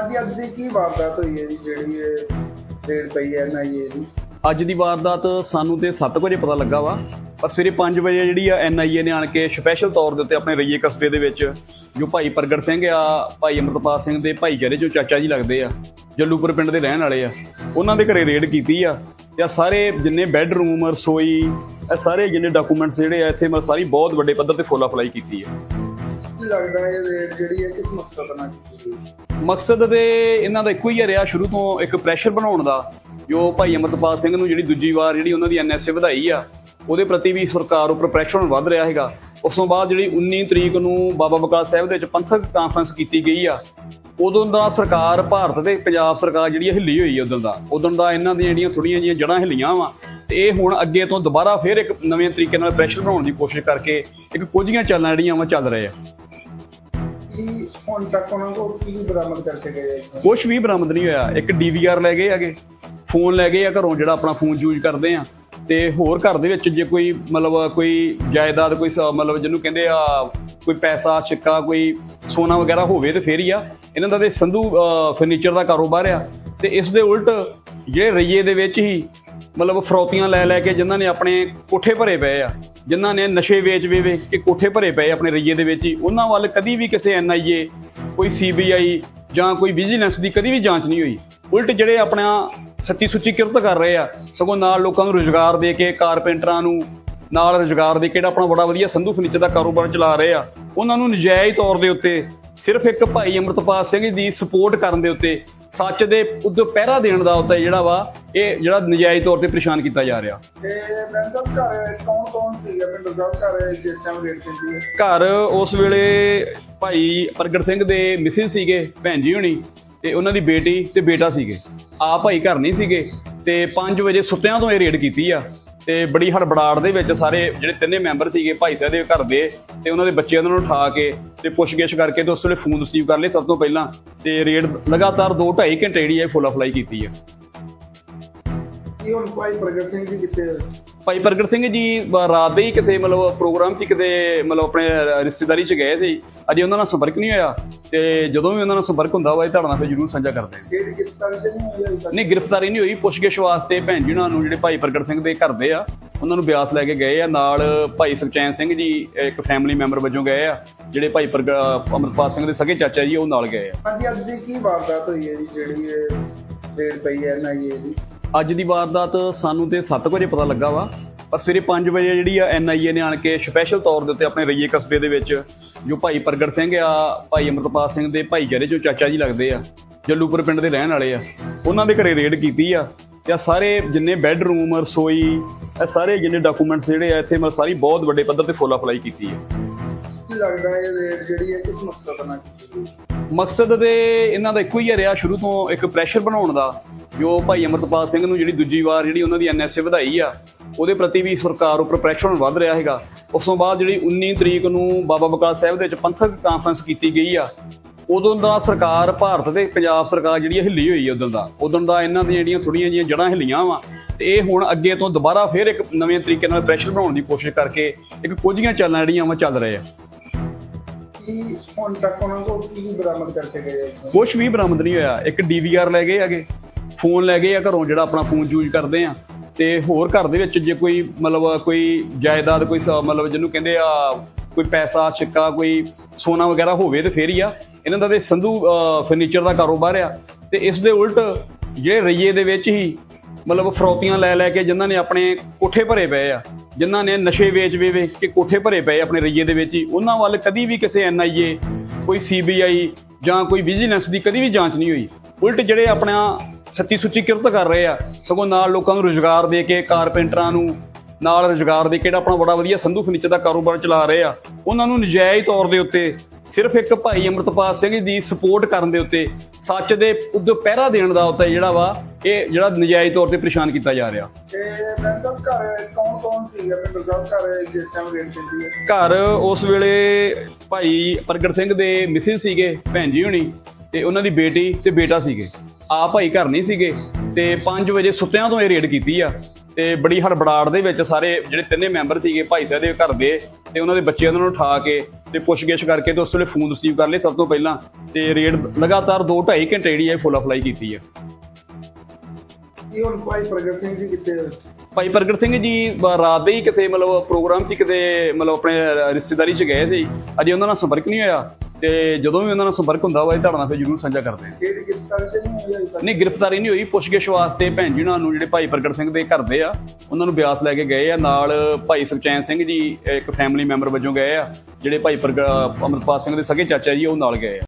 ਅੱਜ ਅੱਜ ਦੀ ਕੀ ਵਾਰਦਾਤ ਹੋਈ ਹੈ ਜੀ? ਜਿਹੜੀ ਇਹ ਰੇਡ ਪਈ ਹੈ ਐਨਆਈਏ ਦੀ ਅੱਜ ਦੀ ਵਾਰਦਾਤ ਸਾਨੂੰ ਤੇ 7 ਵਜੇ ਪਤਾ ਲੱਗਾ ਵਾ, ਪਰ ਸਵੇਰੇ 5 ਵਜੇ ਜਿਹੜੀ ਆ ਐਨਆਈਏ ਨੇ ਆਣ ਕੇ ਸਪੈਸ਼ਲ ਤੌਰ ਦੇ ਉੱਤੇ ਆਪਣੇ ਰਈਏ ਕਸਬੇ ਦੇ ਵਿੱਚ, ਜੋ ਭਾਈ ਪ੍ਰਗਟ ਸਿੰਘ ਆ, ਭਾਈ ਅਮਰਤਪਾਲ ਸਿੰਘ ਦੇ ਭਾਈਚਾਰੇ ਜੋ ਚਾਚਾ ਜੀ ਲੱਗਦੇ ਆ, ਜੱਲੂਪੁਰ ਪਿੰਡ ਦੇ ਰਹਿਣ ਵਾਲੇ ਆ, ਉਹਨਾਂ ਦੇ ਘਰੇ ਰੇਡ ਕੀਤੀ ਆ, ਤੇ ਆਹ ਸਾਰੇ ਜਿੰਨੇ ਬੈੱਡਰੂਮ, ਰਸੋਈ, ਇਹ ਸਾਰੇ ਜਿੰਨੇ ਡਾਕੂਮੈਂਟਸ ਜਿਹੜੇ ਆ, ਇੱਥੇ ਮਤਲਬ ਸਾਰੀ ਬਹੁਤ ਵੱਡੇ ਪੱਧਰ ਤੇ ਫੋਲਾ ਫਲਾਈ ਕੀਤੀ ਆ। ਲੱਗਦਾ ਇਹ ਰੇਡ ਜਿਹੜੀ ਹੈ, ਕਿਸ ਮਕਸਦ ਨਾਲ ਕੀਤੀ ਗਈ? ਮਕਸਦ ਤੇ ਇਹਨਾਂ ਦਾ ਇੱਕੋ ਹੀ ਰਿਹਾ ਸ਼ੁਰੂ ਤੋਂ ਇੱਕ ਪ੍ਰੈਸ਼ਰ ਬਣਾਉਣ ਦਾ, ਜੋ ਭਾਈ ਅਮਰਤਪਾਲ ਸਿੰਘ ਨੂੰ ਜਿਹੜੀ ਦੂਜੀ ਵਾਰ ਜਿਹੜੀ ਉਹਨਾਂ ਦੀ ਐਨਐਸਏ ਵਧਾਈ ਆ, ਉਹਦੇ ਪ੍ਰਤੀ ਵੀ ਸਰਕਾਰ ਉੱਪਰ ਪ੍ਰੈਸ਼ਰ ਵੱਧ ਰਿਹਾ ਹੈਗਾ। ਉਸ ਤੋਂ ਬਾਅਦ ਜਿਹੜੀ 19 ਤਰੀਕ ਨੂੰ ਬਾਬਾ ਬਕਾਲ ਸਾਹਿਬ ਦੇ ਵਿੱਚ ਪੰਥਕ ਕਾਨਫਰੰਸ ਕੀਤੀ ਗਈ ਆ, ਉਦੋਂ ਦਾ ਸਰਕਾਰ ਭਾਰਤ ਤੇ ਪੰਜਾਬ ਸਰਕਾਰ ਜਿਹੜੀ ਹਿੱਲੀ ਹੋਈ ਹੈ ਉਦੋਂ ਦਾ। ਉਦੋਂ ਦਾ ਇਹਨਾਂ ਦੀਆਂ ਜਿਹੜੀਆਂ ਥੋੜੀਆਂ ਜਿਹੀਆਂ ਜੜਾਂ ਹਿੱਲੀਆਂ ਵਾ, ਤੇ ਇਹ ਹੁਣ ਅੱਗੇ ਤੋਂ ਦੁਬਾਰਾ ਫੇਰ ਇੱਕ ਨਵੇਂ ਤਰੀਕੇ ਨਾਲ ਪ੍ਰੈਸ਼ਰ ਬਣਾਉਣ ਦੀ ਕੋਸ਼ਿਸ਼ ਕਰਕੇ ਇੱਕ ਕੁਝੀਆਂ ਚਾਲਾਂ ਜਿਹੜੀਆਂ ਵਾ ਚੱਲ ਰਹੇ ਆ। ਕੀ ਹੁਣ ਤੱਕ ਉਹਨਾਂ ਕੋਲ ਕੀ ਬਰਾਮਦ ਕਰਕੇ ਗਏ ਕੁਝ ਵੀ ਬਰਾਮਦ ਨਹੀਂ ਹੋਇਆ। ਇੱਕ ਡੀਵੀਆਰ ਲੈ ਗਏ ਹੈਗੇ। ਫੋਨ ਲੈ ਗਏ ਆ ਘਰੋਂ, ਜਿਹੜਾ ਆਪਣਾ ਫੋਨ ਯੂਜ਼ ਕਰਦੇ ਆ। ਤੇ ਹੋਰ ਘਰ ਦੇ ਵਿੱਚ ਜੇ ਕੋਈ ਮਤਲਬ ਕੋਈ ਜਾਇਦਾਦ, ਕੋਈ ਮਤਲਬ ਜਿਹਨੂੰ ਕਹਿੰਦੇ ਆ, ਕੋਈ ਪੈਸਾ ਸਿੱਕਾ ਕੋਈ ਸੋਨਾ ਵਗੈਰਾ ਹੋਵੇ ਤੇ ਫੇਰ ਹੀ ਆ। ਇਹਨਾਂ ਦਾ ਤੇ ਸੰਧੂ ਫਰਨੀਚਰ ਦਾ ਕਾਰੋਬਾਰ ਆ। ਤੇ ਇਸ ਦੇ ਉਲਟ ਜਿਹੜੇ ਰਈਏ ਦੇ ਵਿੱਚ ਹੀ ਮਤਲਬ ਫਰੋਤੀਆਂ ਲੈ ਲੈ ਕੇ ਜਿਨ੍ਹਾਂ ਨੇ ਆਪਣੇ ਕੋਠੇ ਭਰੇ ਪਏ ਆ ਜਿਨ੍ਹਾਂ ਨੇ ਨਸ਼ੇ ਵੇਚ ਵੇ ਵੇਚ ਕੇ ਕੋਠੇ ਭਰੇ ਪਏ ਆਪਣੇ ਰਈਏ ਦੇ ਵਿੱਚ ਹੀ, ਉਹਨਾਂ ਵੱਲ ਕਦੀ ਵੀ ਕਿਸੇ ਐਨਆਈਏ ਕੋਈ ਸੀਬੀਆਈ ਜਾਂ ਕੋਈ ਵਿਜੀਲੈਂਸ ਦੀ ਕਦੀ ਵੀ ਜਾਂਚ ਨਹੀਂ ਹੋਈ। ਉਲਟ ਜਿਹੜੇ ਆਪਣਾ ਸੱਚੀ ਸੁੱਚੀ ਕਿਰਤ ਕਰ ਰਹੇ ਆ, ਸਗੋਂ ਨਾਲ ਲੋਕਾਂ ਨੂੰ ਰੁਜ਼ਗਾਰ ਦੇ ਕੇ ਕਾਰਪੈਂਟਰਾਂ ਨੂੰ ਨਾਲ ਰੁਜ਼ਗਾਰ ਦੇ ਕੇ ਜਿਹੜਾ ਆਪਣਾ ਬੜਾ ਵਧੀਆ ਸੰਧੂ ਫਰਨੀਚਰ ਦਾ ਕਾਰੋਬਾਰ ਚਲਾ ਰਹੇ ਆ। ਉਹਨਾਂ ਨੂੰ ਨਜਾਇਜ਼ ਤੌਰ ਦੇ ਉੱਤੇ ਸਿਰਫ ਇੱਕ ਭਾਈ ਅਮਰਤਪਾਲ ਸਿੰਘ ਦੀ ਸਪੋਰਟ ਕਰਨ ਦੇ ਉੱਤੇ ਸੱਚ ਦੇ ਉੱਤੇ ਪਹਿਰਾ ਦੇਣ ਦਾ ਉੱਤੇ ਜਿਹੜਾ ਵਾ ਇਹ ਜਿਹੜਾ ਨਜਾਇਜ਼ ਤੌਰ ਤੇ ਪਰੇਸ਼ਾਨ ਕੀਤਾ ਜਾ ਰਿਹਾ। ਤੇ ਮੈਂ ਸਭ ਘਰ ਕੌਣ ਕੌਣ ਸੀ? ਆਪਣੇ ਸਭ ਘਰ ਜਿਸ ਟਾਈਮ ਰੇਡ ਚੱਲਦੀ ਹੈ ਘਰ ਉਸ ਵੇਲੇ ਭਾਈ ਪ੍ਰਗਟ ਸਿੰਘ ਦੇ ਮਿਸਿਸ ਸੀਗੇ ਭੈਣ ਜੀ ਹੋਣੀ ਤੇ ਉਹਨਾਂ ਦੀ ਬੇਟੀ ਤੇ ਬੇਟਾ ਸੀਗੇ। ਆ ਭਾਈ ਘਰ ਨਹੀਂ ਸੀਗੇ ਤੇ 5 ਵਜੇ ਸੁੱਤਿਆਂ ਤੋਂ ਇਹ ਰੇਡ ਕੀਤੀ ਆ। ਤੇ ਬੜੀ ਹੜਬੜਾੜ ਦੇ ਵਿੱਚ ਸਾਰੇ ਜਿਹੜੇ ਤਿੰਨੇ ਮੈਂਬਰ ਸੀਗੇ ਭਾਈ ਸਾਹਿਬ ਦੇ ਘਰ ਦੇ ਤੇ ਉਹਨਾਂ ਦੇ ਬੱਚੇ ਉਹਨਾਂ ਨੂੰ ਉਠਾ ਕੇ ਤੇ ਪੁੱਛਗਿੱਛ ਕਰਕੇ ਤੇ ਉਸ ਵੇਲੇ ਫੋਨ ਰਿਸੀਵ ਕਰ ਲਏ ਸਭ ਤੋਂ ਪਹਿਲਾਂ ਤੇ ਰੇਡ ਲਗਾਤਾਰ 2 2.5 ਘੰਟੇ ਜਿਹੜੀ ਇਹ ਫੁੱਲ ਅਪਲਾਈ ਕੀਤੀ ਕੀ ਹੁਣ ਭਾਈ ਪ੍ਰਗਟ ਸਿੰਘ ਜੀ ਕਿੱਥੇ ਹੈ? ਭਾਈ ਪ੍ਰਗਟ ਸਿੰਘ ਜੀ ਰਾਤ ਦੇ ਹੀ ਕਿਤੇ ਮਤਲਬ ਪ੍ਰੋਗਰਾਮ 'ਚ ਕਿਤੇ ਮਤਲਬ ਆਪਣੇ ਰਿਸ਼ਤੇਦਾਰੀ 'ਚ ਗਏ ਸੀ। ਅਜੇ ਉਹਨਾਂ ਨਾਲ ਸੰਪਰਕ ਨਹੀਂ ਹੋਇਆ। ਤੇ ਜਦੋਂ ਵੀ ਉਹਨਾਂ ਨਾਲ ਸੰਪਰਕ ਹੁੰਦਾ ਵਾ ਇਹ ਤੁਹਾਡੇ ਨਾਲ ਫਿਰ ਜ਼ਰੂਰ ਸਾਂਝਾ ਕਰਦੇ ਹਾਂ। ਗ੍ਰਿਫਤਾਰੀ ਨਹੀਂ ਹੋਈ ਗ੍ਰਿਫਤਾਰੀ ਨਹੀਂ ਪੁੱਛਗਿੱਛ ਵਾਸਤੇ ਭੈਣ ਜੀ ਉਹਨਾਂ ਨੂੰ ਜਿਹੜੇ ਭਾਈ ਪ੍ਰਗਟ ਸਿੰਘ ਦੇ ਘਰ ਦੇ ਆ ਉਹਨਾਂ ਨੂੰ ਬਿਆਸ ਲੈ ਕੇ ਗਏ ਆ। ਨਾਲ ਭਾਈ ਸੁਖਚੈਨ ਸਿੰਘ ਜੀ ਇੱਕ ਫੈਮਿਲੀ ਮੈਂਬਰ ਵਜੋਂ ਗਏ ਆ। ਜਿਹੜੇ ਭਾਈ ਪ੍ਰਗ ਅਮਰਪਾਲ ਸਿੰਘ ਦੇ ਸਗੇ ਚਾਚਾ ਜੀ ਉਹ ਨਾਲ ਗਏ ਆ। ਹਾਂਜੀ ਅੱਜ ਦੀ ਕੀ ਵਾਰਦਾਤ ਹੋਈ ਹੈ ਜੀ ਜਿਹੜੀ ਇਹ ਰੇਡ ਪਈ ਹੈ ਐਨਆਈਏ ਦੀ ਅੱਜ ਦੀ ਵਾਰਦਾਤ ਸਾਨੂੰ ਤੇ 7 ਵਜੇ ਪਤਾ ਲੱਗਾ ਵਾ। ਪਰ ਸਵੇਰੇ 5 ਵਜੇ ਜਿਹੜੀ ਆ ਐਨਆਈਏ ਨੇ ਆਣ ਕੇ ਸਪੈਸ਼ਲ ਤੌਰ ਦੇ ਉੱਤੇ ਆਪਣੇ ਰਈਏ ਕਸਬੇ ਦੇ ਵਿੱਚ ਜੋ ਭਾਈ ਪ੍ਰਗਟ ਸਿੰਘ ਆ ਭਾਈ ਅਮਰਤਪਾਲ ਸਿੰਘ ਦੇ ਭਾਈਚਾਰੇ ਜੋ ਚਾਚਾ ਜੀ ਲੱਗਦੇ ਆ ਜੱਲੂਪੁਰ ਪਿੰਡ ਦੇ ਰਹਿਣ ਵਾਲੇ ਆ ਉਹਨਾਂ ਦੇ ਘਰੇ ਰੇਡ ਕੀਤੀ ਆ ਤੇ ਸਾਰੇ ਜਿੰਨੇ ਬੈੱਡਰੂਮ ਰਸੋਈ ਇਹ ਸਾਰੇ ਜਿੰਨੇ ਡਾਕੂਮੈਂਟਸ ਜਿਹੜੇ ਆ ਇੱਥੇ ਮਤਲਬ ਸਾਰੀ ਬਹੁਤ ਵੱਡੇ ਪੱਧਰ ਤੇ ਫੋਲਾ ਫਲਾਈ ਕੀਤੀ ਆ। ਕੀ ਲੱਗਦਾ ਹੈ ਇਹ ਰੇਡ ਜਿਹੜੀ ਹੈ ਕਿਸ ਮਕਸਦ ਨਾਲ ਕੀਤੀ ਗਈ? ਮਕਸਦ ਤੇ ਇਹਨਾਂ ਦਾ ਇੱਕੋ ਹੀ ਰਿਹਾ ਸ਼ੁਰੂ ਤੋਂ ਇੱਕ ਪ੍ਰੈਸ਼ਰ ਬਣਾਉਣ ਦਾ। ਜੋ ਭਾਈ ਅਮਰਤਪਾਲ ਸਿੰਘ ਨੂੰ ਜਿਹੜੀ ਦੂਜੀ ਵਾਰ ਜਿਹੜੀ ਉਹਨਾਂ ਦੀ ਐਨਐਸਏ ਵਧਾਈ ਆ ਉਹਦੇ ਪ੍ਰਤੀ ਵੀ ਸਰਕਾਰ ਉੱਪਰ ਪ੍ਰੈਸ਼ਰ ਵੱਧ ਰਿਹਾ ਹੈਗਾ। ਉਸ ਤੋਂ ਬਾਅਦ ਜਿਹੜੀ 19 ਤਰੀਕ ਨੂੰ ਬਾਬਾ ਬਕਾਲ ਸਾਹਿਬ ਦੇ ਵਿੱਚ ਪੰਥਕ ਕਾਨਫਰੰਸ ਕੀਤੀ ਗਈ ਆ ਉਦੋਂ ਦਾ ਸਰਕਾਰ ਭਾਰਤ ਤੇ ਪੰਜਾਬ ਸਰਕਾਰ ਜਿਹੜੀ ਹਿੱਲੀ ਹੋਈ ਹੈ ਉਦੋਂ ਦਾ। ਉਦੋਂ ਦਾ ਇਹਨਾਂ ਦੀਆਂ ਜਿਹੜੀਆਂ ਥੋੜੀਆਂ ਜਿਹੀਆਂ ਜੜਾਂ ਹਿੱਲੀਆਂ ਵਾ ਤੇ ਇਹ ਹੁਣ ਅੱਗੇ ਤੋਂ ਦੁਬਾਰਾ ਫੇਰ ਇੱਕ ਨਵੇਂ ਤਰੀਕੇ ਨਾਲ ਪ੍ਰੈਸ਼ਰ ਬਣਾਉਣ ਦੀ ਕੋਸ਼ਿਸ਼ ਕਰਕੇ ਇੱਕ ਕੁਝੀਆਂ ਚਾਲਾਂ ਜਿਹੜੀਆਂ ਵਾ ਚੱਲ ਰਹੇ ਆ। ਕੀ ਹੁਣ ਤੱਕ ਉਹਨਾਂ ਕੋਲ ਕੀ ਬਰਾਮਦ ਕਰਕੇ ਗਏ? ਕੁਝ ਵੀ ਬਰਾਮਦ ਨਹੀਂ ਹੋਇਆ। ਇੱਕ ਡੀਵੀਆਰ ਲੈ ਗਏ ਹੈਗੇ। ਫੋਨ ਲੈ ਗਏ ਆ ਘਰੋਂ ਜਿਹੜਾ ਆਪਣਾ ਫੋਨ ਯੂਜ਼ ਕਰਦੇ ਆ। ਤੇ ਹੋਰ ਘਰ ਦੇ ਵਿੱਚ ਜੇ ਕੋਈ ਮਤਲਬ ਕੋਈ ਜਾਇਦਾਦ, ਕੋਈ ਸ- ਮਤਲਬ ਜਿਹਨੂੰ ਕਹਿੰਦੇ ਆ, ਕੋਈ ਪੈਸਾ ਸਿੱਕਾ ਕੋਈ ਸੋਨਾ ਵਗੈਰਾ ਹੋਵੇ ਤੇ ਫੇਰ ਹੀ ਆ। ਇਹਨਾਂ ਦਾ ਤੇ ਸੰਧੂ ਫਰਨੀਚਰ ਦਾ ਕਾਰੋਬਾਰ ਆ। ਤੇ ਇਸ ਦੇ ਉਲਟ ਜਿਹੜੇ ਰਈਏ ਦੇ ਵਿੱਚ ਹੀ ਮਤਲਬ ਫਰੋਤੀਆਂ ਲੈ ਲੈ ਕੇ ਜਿਨ੍ਹਾਂ ਨੇ ਆਪਣੇ ਕੋਠੇ ਭਰੇ ਪਏ ਆ, ਜਿਨ੍ਹਾਂ ਨੇ ਨਸ਼ੇ ਵੇਚ ਵੇਚ ਕੇ ਕੋਠੇ ਭਰੇ ਪਏ ਆਪਣੇ ਰਈਏ ਦੇ ਵਿੱਚ ਹੀ, ਉਹਨਾਂ ਵੱਲ ਕਦੀ ਵੀ ਕਿਸੇ ਐਨਆਈਏ ਕੋਈ ਸੀਬੀਆਈ ਜਾਂ ਕੋਈ ਵਿਜੀਲੈਂਸ ਦੀ ਕਦੀ ਵੀ ਜਾਂਚ ਨਹੀਂ ਹੋਈ। ਉਲਟ ਜਿਹੜੇ ਆਪਣਾ ਸੱਚੀ ਸੁੱਚੀ ਕਿਰਤ ਕਰ ਰਹੇ ਆ। ਸਗੋਂ ਨਾਲ ਲੋਕਾਂ ਨੂੰ ਰੁਜ਼ਗਾਰ ਦੇ ਕੇ ਕਾਰਪੈਂਟਰਾਂ ਨੂੰ ਨਾਲ ਰੁਜ਼ਗਾਰ ਦੇ ਕੇ ਜਿਹੜਾ ਆਪਣਾ ਬੜਾ ਵਧੀਆ ਸੰਧੂ ਫਰਨੀਚਰ ਦਾ ਕਾਰੋਬਾਰ ਚਲਾ ਰਹੇ ਆ। ਉਹਨਾਂ ਨੂੰ ਨਜਾਇਜ਼ ਤੌਰ ਦੇ ਉੱਤੇ ਸਿਰਫ ਇੱਕ ਭਾਈ ਅਮਰਤਪਾਲ ਸਿੰਘ ਦੀ ਸਪੋਰਟ ਕਰਨ ਦੇ ਉੱਤੇ ਸੱਚ ਦੇ ਉੱਤੇ ਪਹਿਰਾ ਦੇਣ ਦਾ ਉੱਤੇ ਜਿਹੜਾ ਵਾ ਇਹ ਜਿਹੜਾ ਨਜਾਇਜ਼ ਤੌਰ ਤੇ ਪਰੇਸ਼ਾਨ ਕੀਤਾ ਜਾ ਰਿਹਾ। ਤੇ ਮੈਂ ਸਭ ਘਰ ਕੌਣ ਕੌਣ ਸੀ? ਆਪਣੇ ਸਭ ਘਰ ਜਿਸ ਟਾਈਮ ਰੇਡ ਚੱਲਦੀ ਹੈ। ਘਰ ਉਸ ਵੇਲੇ ਭਾਈ ਪ੍ਰਗਟ ਸਿੰਘ ਦੇ ਮਿਸਿਸ ਸੀਗੇ ਭੈਣ ਜੀ ਹੋਣੀ ਤੇ ਉਹਨਾਂ ਦੀ ਬੇਟੀ ਤੇ ਬੇਟਾ ਸੀਗੇ। ਆ ਭਾਈ ਘਰ ਨਹੀਂ ਸੀਗੇ ਤੇ 5 ਵਜੇ ਸੁੱਤਿਆਂ ਤੋਂ ਇਹ ਰੇਡ ਕੀਤੀ ਆ ਤੇ ਬੜੀ ਹੜਬੜਾੜ ਦੇ ਵਿੱਚ ਸਾਰੇ ਜਿਹੜੇ ਤਿੰਨੇ ਮੈਂਬਰ ਸੀਗੇ ਭਾਈ ਸਾਹਿਬ ਦੇ ਘਰ ਦੇ ਤੇ ਉਹਨਾਂ ਦੇ ਬੱਚੇ ਉਹਨਾਂ ਨੂੰ ਉਠਾ ਕੇ ਤੇ ਪੁੱਛਗਿੱਛ ਕਰਕੇ ਤੇ ਉਸ ਵੇਲੇ ਫੋਨ ਰਿਸੀਵ ਕਰ ਲਏ ਸਭ ਤੋਂ ਪਹਿਲਾਂ ਤੇ ਰੇਡ ਲਗਾਤਾਰ 2 2.5 ਘੰਟੇ ਜਿਹੜੀ ਹੈ ਫੁੱਲ ਅਪਲਾਈ ਕੀਤੀ ਹੈ ਕੀ ਹੁਣ ਭਾਈ ਪ੍ਰਗਟ ਸਿੰਘ ਜੀ ਕਿੱਥੇ? ਭਾਈ ਪ੍ਰਗਟ ਸਿੰਘ ਜੀ ਰਾਤ ਦੇ ਹੀ ਕਿਤੇ ਮਤਲਬ ਪ੍ਰੋਗਰਾਮ 'ਚ ਕਿਤੇ ਮਤਲਬ ਆਪਣੇ ਰਿਸ਼ਤੇਦਾਰੀ 'ਚ ਗਏ ਸੀ। ਅਜੇ ਉਹਨਾਂ ਨਾਲ ਸੰਪਰਕ ਨਹੀਂ ਹੋਇਆ। ਤੇ ਜਦੋਂ ਵੀ ਉਹਨਾਂ ਨਾਲ ਸੰਪਰਕ ਹੁੰਦਾ ਵਾ ਇਹ ਤੁਹਾਡੇ ਨਾਲ ਫਿਰ ਜ਼ਰੂਰ ਸਾਂਝਾ ਕਰਦੇ ਹਾਂ ਕਿਹਦੀ ਗ੍ਰਿਫਤਾਰੀ ਤੇ ਨਹੀਂ ਹੋਈ ਅਜੇ ਤੱਕ ਨਹੀਂ ਗ੍ਰਿਫਤਾਰੀ ਨਹੀਂ ਹੋਈ। ਪੁੱਛਗਿੱਛ ਵਾਸਤੇ ਭੈਣ ਜੀ ਉਹਨਾਂ ਨੂੰ ਜਿਹੜੇ ਭਾਈ ਪ੍ਰਗਟ ਸਿੰਘ ਦੇ ਘਰ ਦੇ ਆ ਉਹਨਾਂ ਨੂੰ ਬਿਆਸ ਲੈ ਕੇ ਗਏ ਆ। ਨਾਲ ਭਾਈ ਸੁਖਚੈਨ ਸਿੰਘ ਜੀ ਇੱਕ ਫੈਮਿਲੀ ਮੈਂਬਰ ਵਜੋਂ ਗਏ ਆ ਜਿਹੜੇ ਭਾਈ ਪ੍ਰਗਟ ਅਮਰਪਾਲ ਸਿੰਘ ਦੇ ਸਗੇ ਚਾਚਾ ਜੀ ਉਹ ਨਾਲ ਗਏ ਆ।